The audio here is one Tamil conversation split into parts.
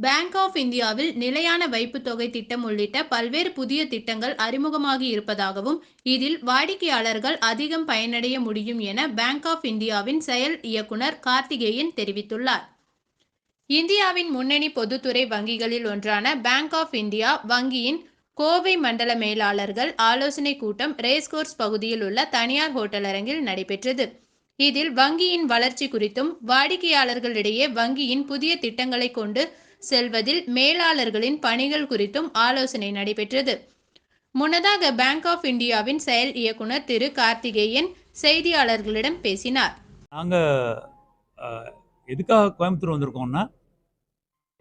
பேங்க் ஆஃப் இந்தியாவில் நிலையான வைப்புத் தொகை திட்டம் உள்ளிட்ட பல்வேறு புதிய திட்டங்கள் அறிமுகமாகி இருப்பதாகவும் இதில் வாடிக்கையாளர்கள் அதிகம் பயனடைய முடியும் என பேங்க் ஆஃப் இந்தியாவின் செயல் இயக்குனர் கார்த்திகேயன் தெரிவித்துள்ளார். இந்தியாவின் முன்னணி பொதுத்துறை வங்கிகளில் ஒன்றான பேங்க் ஆஃப் இந்தியா வங்கியின் கோவை மண்டல மேலாளர்கள் ஆலோசனை கூட்டம் ரேஸ்கோர்ஸ் பகுதியில் உள்ள தனியார் ஹோட்டல் அரங்கில் நடைபெற்றது. இதில் வங்கியின் வளர்ச்சி குறித்தும் வாடிக்கையாளர்களிடையே வங்கியின் புதிய திட்டங்களை கொண்டு செல்வதில் மேலாளர்களின் பணிகள் குறித்தும் ஆலோசனை நடைபெற்றது. முன்னதாக பேங்க் ஆஃப் இந்தியாவின் செயல் இயக்குனர் திரு. கார்த்திகேயன் செய்தியாளர்களிடம் பேசினார். நாங்கள் எதுக்காக கோயம்புத்தூர் வந்திருக்கோம்னா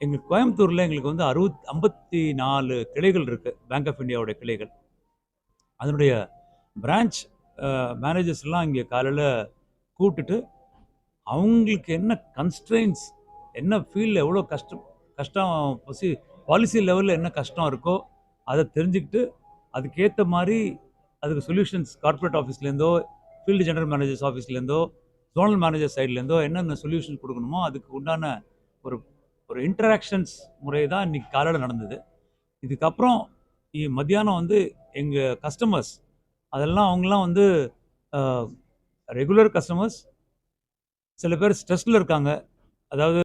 எங்கள் கோயம்புத்தூரில் எங்களுக்கு வந்து அறுபத் ஐம்பத்தி நாலு கிளைகள் இருக்குது பேங்க் ஆஃப் இந்தியாவோட கிளைகள். அதனுடைய பிரான்ச் மேனேஜர்ஸ்லாம் இங்கே காலையில் கூப்பிட்டுட்டு அவங்களுக்கு என்ன கன்ஸ்ட்ரெயின்ஸ் என்ன ஃபீல்டில் எவ்வளோ கஷ்டம் கஷ்டம் பசி பாலிசி லெவலில் என்ன கஷ்டம் இருக்கோ அதை தெரிஞ்சுக்கிட்டு அதுக்கேற்ற மாதிரி அதுக்கு சொல்யூஷன்ஸ் கார்ப்பரேட் ஆஃபீஸ்லேருந்தோ ஃபீல்டு ஜெனரல் மேனேஜர்ஸ் ஆஃபீஸ்லேருந்தோ ஜோனல் மேனேஜர் சைட்லேருந்தோ என்னென்ன சொல்யூஷன் கொடுக்கணுமோ அதுக்கு உண்டான ஒரு ஒரு இன்டராக்ஷன்ஸ் முறை தான் இன்றைக்கி காலையில் நடந்தது. இதுக்கப்புறம் மத்தியானம் வந்து எங்கள் கஸ்டமர்ஸ் அதெல்லாம் அவங்களாம் வந்து ரெகுலர் கஸ்டமர்ஸ் சில பேர் ஸ்ட்ரெஸ்ஸில் இருக்காங்க. அதாவது